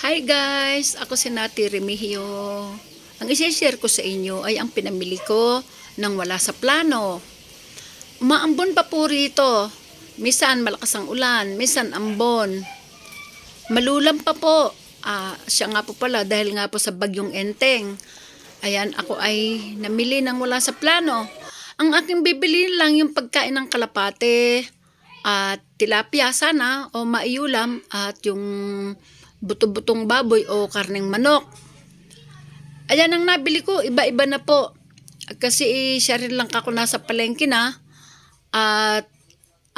Hi guys! Ako si Nati Remigio. Ang isi-share ko sa inyo ay ang pinamili ko nang wala sa plano. Umaambon pa po rito. Misan malakas ang ulan, misan ambon. Malulam pa po. Ah, siya nga po pala dahil nga po sa bagyong enteng. Ayan, ako ay namili nang wala sa plano. Ang aking bibili lang yung pagkain ng kalapate at tilapia sana o maiulam at yung buto-butong baboy o karneng manok. Ayan ang nabili ko, iba-iba na po. Kasi siya rin lang ako nasa palengke na at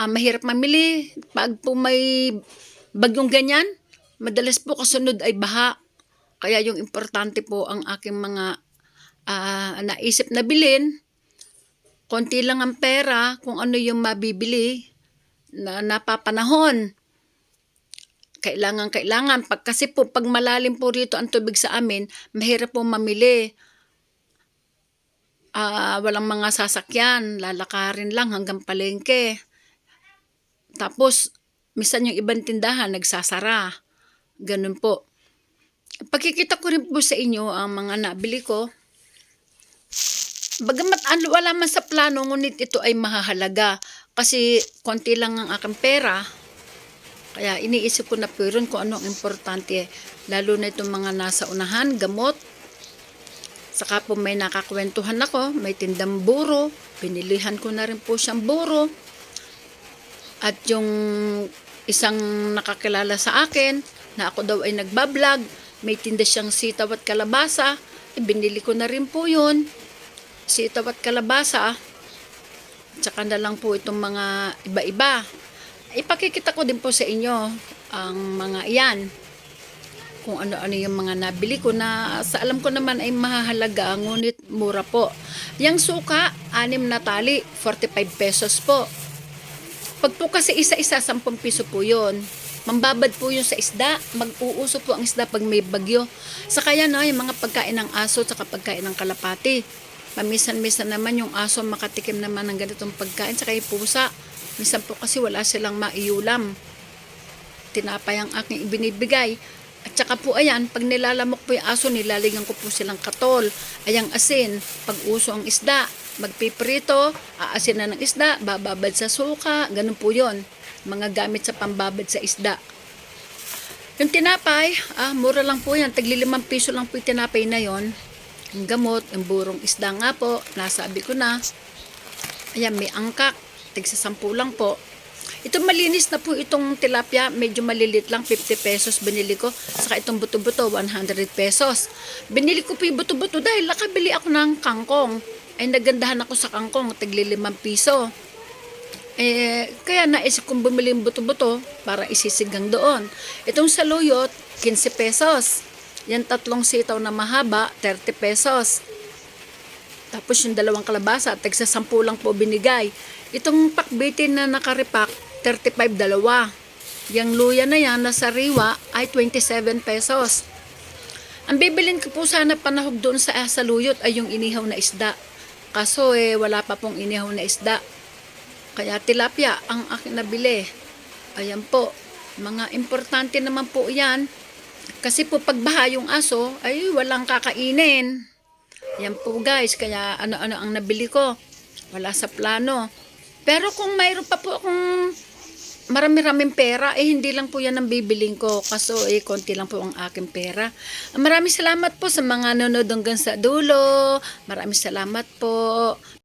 ah, mahirap mamili. Pag po may bagyong ganyan, madalas po kasunod ay baha. Kaya yung importante po ang aking mga ah, naisip na bilin. Konti lang ang pera kung ano yung mabibili na napapanahon kailangan kailangan. Pag kasi po pag malalim po rito ang tubig sa amin mahirap po mamili. Ah, walang mga sasakyan lalakarin lang hanggang palengke. Tapos misan yung ibang tindahan nagsasara. Ganun po. Pagkikita ko rin po sa inyo ang mga nabili ko. Bagamat ano, wala man sa plano, ngunit ito ay mahahalaga. Kasi konti lang ang aking pera. Kaya iniisip ko na po rin kung ano ang importante. Lalo na itong mga nasa unahan, gamot. Saka po may nakakwentuhan ako, may tindang buro. Pinilihan ko na rin po siyang buro. At yung isang nakakilala sa akin, na ako daw ay nagbablog, may tinda siyang sitaw at kalabasa, eh, binili ko na rin po yun sitaw at kalabasa. Tsaka na lang po itong mga iba-iba. Ipakikita ko din po sa inyo ang mga iyan. Kung ano-ano yung mga nabili ko na sa alam ko naman ay mahahalaga, ngunit mura po. Yang suka, anim na tali, 45 pesos po. Pag po kasi isa-isa, 10 piso po yun. Mambabad po yun sa isda. Mag-uuso po ang isda pag may bagyo. Sa kaya na, yung mga pagkain ng aso at pagkain ng kalapati. Pamisan-misan naman yung aso makatikim naman ng ganitong pagkain sa kay pusa. Minsan po kasi wala silang maiulam. Tinapay ang aking ibinibigay. At saka po ayan, pag nilalamok po yung aso, nilaligan ko po silang katol. Ayang asin, pag uso ang isda, magpiprito, aasin na ng isda, bababad sa suka, ganun po yon Mga gamit sa pambabad sa isda. Yung tinapay, ah, mura lang po yan. Tagli limang piso lang po yung tinapay na yon ang gamot, ang burong isda nga po, nasabi ko na. Ayan, may angkak, tigsa sampu lang po. Ito malinis na po itong tilapia, medyo malilit lang, 50 pesos binili ko. Saka itong buto-buto, 100 pesos. Binili ko po yung buto-buto dahil nakabili ako ng kangkong. Ay nagandahan ako sa kangkong, tigli 5 piso. Eh, kaya naisip kong bumili yung buto-buto para isisigang doon. Itong saluyot, 15 pesos. Yan tatlong sitaw na mahaba, 30 pesos. Tapos yung dalawang kalabasa, tagsa 10 lang po binigay. Itong pakbitin na nakaripak, 35 dalawa. Yung luya na yan na sariwa ay 27 pesos. Ang bibilin ko po sana panahog doon sa saluyot ay yung inihaw na isda. Kaso eh, wala pa pong inihaw na isda. Kaya tilapia ang aking nabili. Ayan po. Mga importante naman po yan. Kasi po pagbaha yung aso, ay walang kakainin. Yan po guys, kaya ano-ano ang nabili ko. Wala sa plano. Pero kung mayroon pa po akong marami-raming pera, eh hindi lang po yan ang bibiling ko. Kaso eh konti lang po ang aking pera. Maraming salamat po sa mga nanonood hanggang sa dulo. Maraming salamat po.